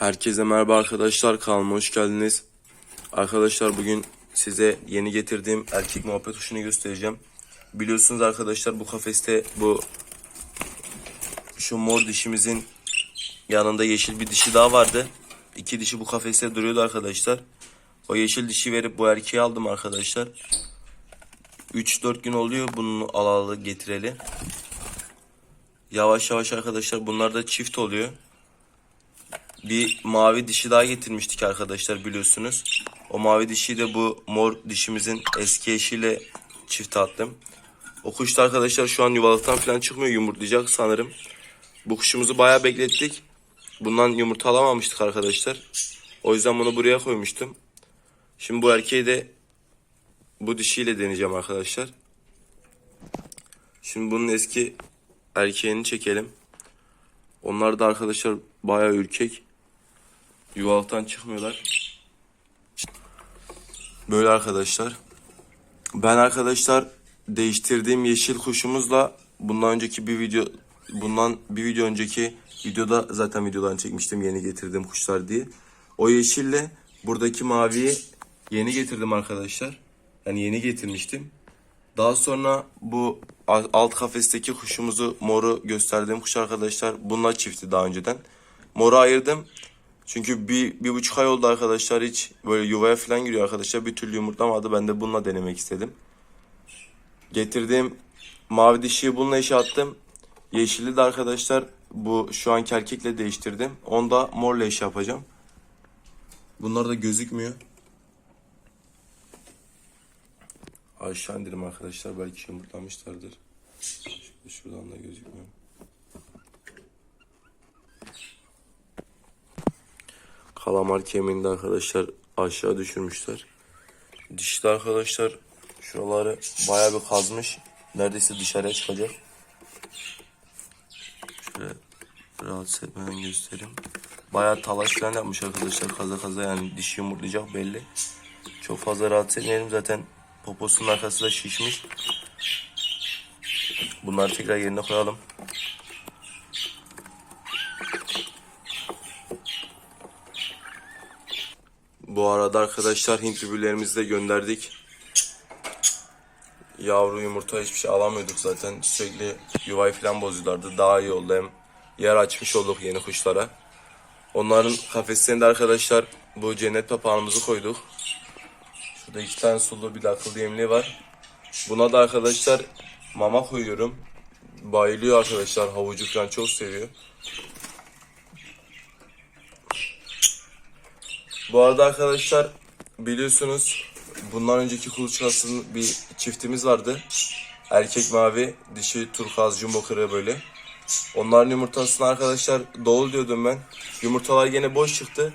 Herkese merhaba arkadaşlar kanalıma hoş geldiniz. Arkadaşlar bugün size yeni getirdiğim erkek muhabbet kuşunu göstereceğim. Biliyorsunuz arkadaşlar bu kafeste bu şu mor dişimizin yanında yeşil bir dişi daha vardı. İki dişi bu kafeste duruyordu arkadaşlar. O yeşil dişi verip bu erkeği aldım arkadaşlar. 3-4 gün oluyor bunu alalı getireli. Yavaş yavaş arkadaşlar bunlar da çift oluyor. Bir mavi dişi daha getirmiştik arkadaşlar biliyorsunuz. O mavi dişiyi de bu mor dişimizin eski eşiyle çift attım. O kuş da arkadaşlar şu an yuvalıktan falan çıkmıyor yumurtlayacak sanırım. Bu kuşumuzu bayağı beklettik. Bundan yumurta alamamıştık arkadaşlar. O yüzden bunu buraya koymuştum. Şimdi bu erkeği de bu dişiyle deneyeceğim arkadaşlar. Şimdi bunun eski erkeğini çekelim. Onlar da arkadaşlar bayağı ürkek. Yuvalıktan çıkmıyorlar. Böyle arkadaşlar. Ben arkadaşlar değiştirdiğim yeşil kuşumuzla bundan önceki bir video bundan bir video önceki videoda zaten videodan çekmiştim yeni getirdiğim kuşlar diye. O yeşille buradaki maviyi yeni getirdim arkadaşlar. Yani yeni getirmiştim. Daha sonra bu alt kafesteki kuşumuzu moru gösterdiğim kuş arkadaşlar bununla çifti daha önceden. Moru ayırdım. Çünkü bir, bir buçuk ay oldu arkadaşlar hiç böyle yuvaya falan giriyor arkadaşlar. Bir türlü yumurtlamadı. Ben de bununla denemek istedim. Getirdiğim mavi dişiyi bununla eşe attım. Yeşili de arkadaşlar bu şu anki erkekle değiştirdim. Onu da morla eş yapacağım. Bunlar da gözükmüyor. Aşağı indirim arkadaşlar. Belki yumurtlamışlardır. Şurada- Şuradan da gözükmüyor. Kalamar kemiğini de arkadaşlar aşağı düşürmüşler. Dişli arkadaşlar şuraları bayağı bir kazmış. Neredeyse dışarıya çıkacak. Şöyle rahatsız etmeden göstereyim. Bayağı talaş falan yapmış arkadaşlar kaza kaza yani dişi yumurtlayacak belli. Çok fazla rahatsız etmeyelim zaten poposunun arkası da şişmiş. Bunları tekrar yerine koyalım. Bu arada arkadaşlar Hint bülbüllerimizi de gönderdik. Yavru yumurta hiçbir şey alamıyorduk zaten. Sürekli yuvayı falan bozuyorlardı. Daha iyi oldu hem yer açmış olduk yeni kuşlara. Onların kafeslerinde arkadaşlar bu cennet papağanımızı koyduk. Şurada iki tane sulu bir de akıllı yemliği var. Buna da arkadaşlar mama koyuyorum. Bayılıyor arkadaşlar havucu falan çok seviyor. Bu arada arkadaşlar biliyorsunuz bundan önceki kuluçkasının bir çiftimiz vardı. Erkek mavi, dişi turkuaz jumbo kırığı böyle. Onların yumurtasını arkadaşlar dolu diyordum ben. Yumurtalar yine boş çıktı.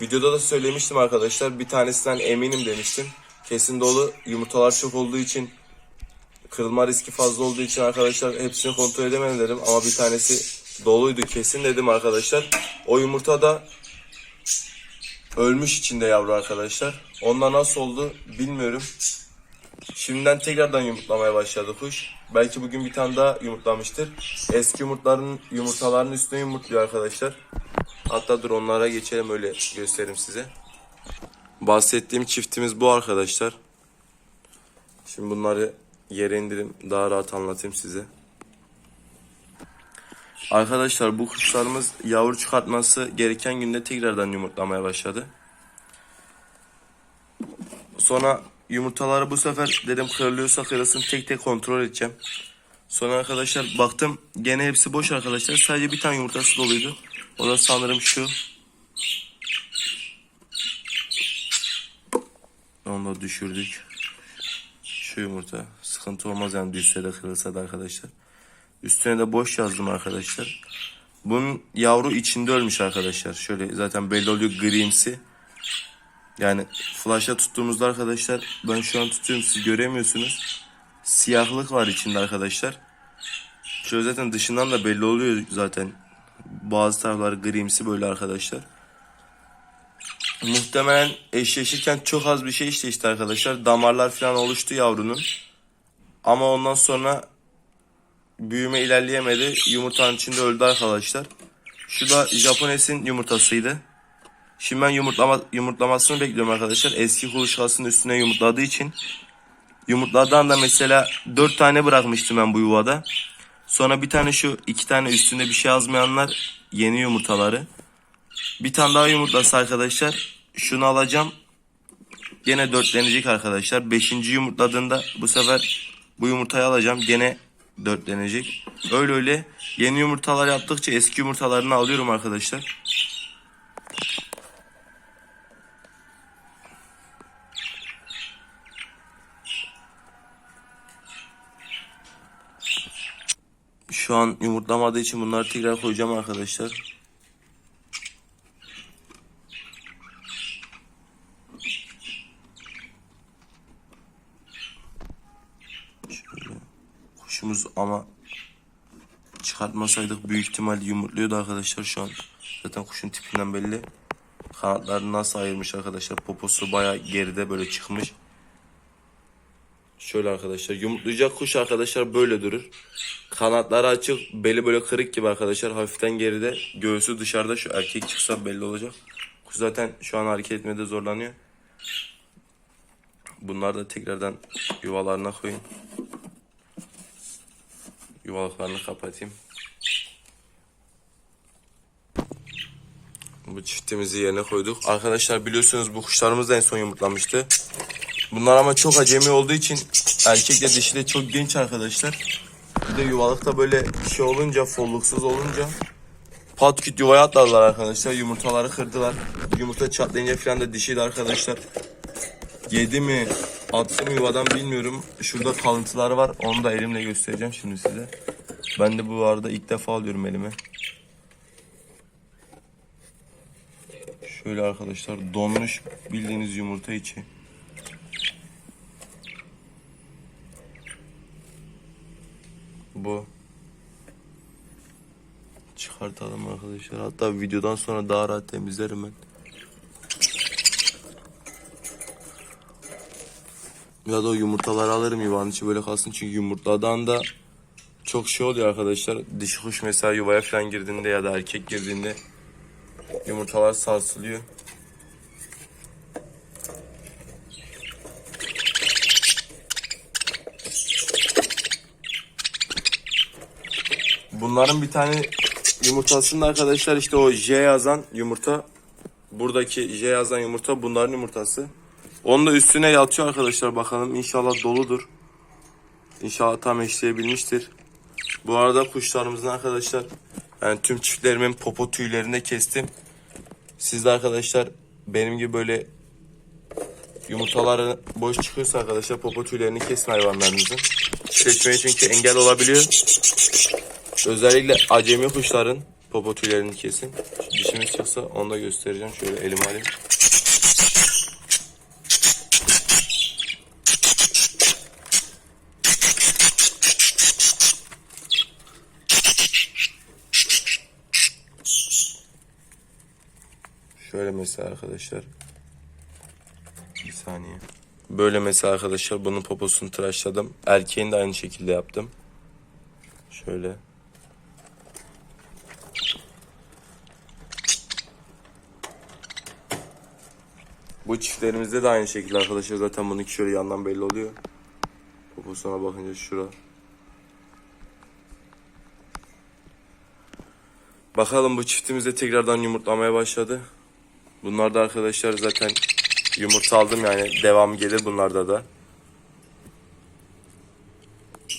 Videoda da söylemiştim arkadaşlar. Bir tanesinden eminim demiştim. Kesin dolu. Yumurtalar çok olduğu için kırılma riski fazla olduğu için arkadaşlar hepsini kontrol edemedim dedim. Ama bir tanesi doluydu kesin dedim arkadaşlar. O yumurta da ölmüş içinde yavru arkadaşlar. Onda nasıl oldu bilmiyorum. Şimdiden tekrardan yumurtlamaya başladı kuş. Belki bugün bir tane daha yumurtlamıştır. Eski yumurtların yumurtaların üstüne yumurtluyor arkadaşlar. Hatta dur onlara geçelim öyle göstereyim size. Bahsettiğim çiftimiz bu arkadaşlar. Şimdi bunları yere indirim daha rahat anlatayım size. Arkadaşlar bu kuşlarımız yavru çıkartması gereken günde tekrardan yumurtlamaya başladı. Sonra yumurtaları bu sefer dedim kırılıyorsa kırılsın tek tek kontrol edeceğim. Sonra arkadaşlar baktım gene hepsi boş arkadaşlar. Sadece bir tane yumurtası doluydu. O da sanırım şu. Onu da düşürdük. Şu yumurta. Sıkıntı olmaz yani düşse de kırılsa da arkadaşlar. Üstüne de boş yazdım arkadaşlar. Bunun yavru içinde ölmüş arkadaşlar. Şöyle zaten belli oluyor grimsi. Yani flash'a tuttuğumuzda arkadaşlar ben şu an tutuyorum siz göremiyorsunuz. Siyahlık var içinde arkadaşlar. Şöyle zaten dışından da belli oluyor zaten. Bazı tarafları grimsi böyle arkadaşlar. Muhtemelen eşleşirken çok az bir şey işte arkadaşlar. Damarlar falan oluştu yavrunun. Ama ondan sonra büyüme ilerleyemedi. Yumurtanın içinde öldü arkadaşlar. Şu da Japones'in yumurtasıydı. Şimdi ben yumurtlama, yumurtlamasını bekliyorum arkadaşlar. Eski kuluçkasının üstüne yumurtladığı için. Yumurtladan da mesela 4 tane bırakmıştım ben bu yuvada. Sonra bir tane şu iki tane üstünde bir şey yazmayanlar yeni yumurtaları. Bir tane daha yumurtlası arkadaşlar. Şunu alacağım. Gene dörtlenecek arkadaşlar. Beşinci yumurtladığında bu sefer bu yumurtayı alacağım. Gene dörtlenecek. Öyle öyle yeni yumurtalar yaptıkça eski yumurtalarını alıyorum arkadaşlar. Şu an yumurtlamadığı için bunları tekrar koyacağım arkadaşlar. Kuşumuz ama çıkartmasaydık büyük ihtimal yumurtluyordu arkadaşlar şu an. Zaten kuşun tipinden belli. Kanatlarını nasıl ayırmış arkadaşlar. Poposu baya geride böyle çıkmış. Şöyle arkadaşlar yumurtlayacak kuş arkadaşlar böyle durur. Kanatları açık, beli böyle kırık gibi arkadaşlar. Hafiften geride, göğsü dışarıda şu erkek çıksa belli olacak. Kuş zaten şu an hareket etmede zorlanıyor. Bunları da tekrardan yuvalarına koyun. Yuvalıklarını kapatayım. Bu çiftimizi yerine koyduk. Arkadaşlar biliyorsunuz bu kuşlarımız da en son yumurtlamıştı. Bunlar ama çok acemi olduğu için erkekle dişi de çok genç arkadaşlar. Bir de yuvalıkta böyle şey olunca, folluksuz olunca pat küt yuvaya atladılar arkadaşlar. Yumurtaları kırdılar. Yumurta çatlayınca falan da dişi de arkadaşlar yedi mi attı mı yuvadan bilmiyorum. Şurada kalıntıları var. Onu da elimle göstereceğim şimdi size. Ben de bu arada ilk defa alıyorum elime. Şöyle arkadaşlar donmuş bildiğiniz yumurta içi. Bu. Çıkartalım arkadaşlar. Hatta videodan sonra daha rahat temizlerim ben. Ya da o yumurtaları alırım yuvanın içi böyle kalsın. Çünkü yumurtladan da çok şey oluyor arkadaşlar. Dişi kuş mesela yuvaya falan girdiğinde ya da erkek girdiğinde yumurtalar sarsılıyor. Bunların bir tane yumurtasında arkadaşlar işte o J yazan yumurta buradaki J yazan yumurta bunların yumurtası. Onun da üstüne yatıyor arkadaşlar bakalım inşallah doludur. İnşallah tam eşleyebilmiştir. Bu arada kuşlarımızın arkadaşlar yani tüm çiftlerimin popo tüylerini kestim. Siz de arkadaşlar benim gibi böyle yumurtaları boş çıkıyorsa arkadaşlar popo tüylerini kesin hayvanlarınızın. Çiftleşmeye çünkü engel olabiliyor. Özellikle acemi kuşların popo tüylerini kesin. Dişimiz çıksa onu da göstereceğim. Şöyle elime alayım. Şöyle mesela arkadaşlar. Bir saniye. Böyle mesela arkadaşlar bunun poposunu tıraşladım. Erkeğin de aynı şekilde yaptım. Şöyle. Bu çiftlerimizde de aynı şekilde arkadaşlar zaten bununki şöyle yandan belli oluyor. Poposuna bakınca şura. Bakalım bu çiftimiz de tekrardan yumurtlamaya başladı. Bunlar da arkadaşlar zaten yumurta aldım yani devam gelir bunlarda da.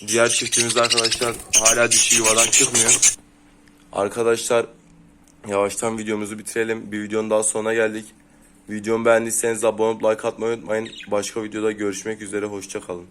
Diğer çiftimiz arkadaşlar hala dişi yuvadan çıkmıyor. Arkadaşlar yavaştan videomuzu bitirelim. Bir videonun daha sonuna geldik. Videomu beğendiyseniz abone olup like atmayı unutmayın. Başka videoda görüşmek üzere. Hoşçakalın.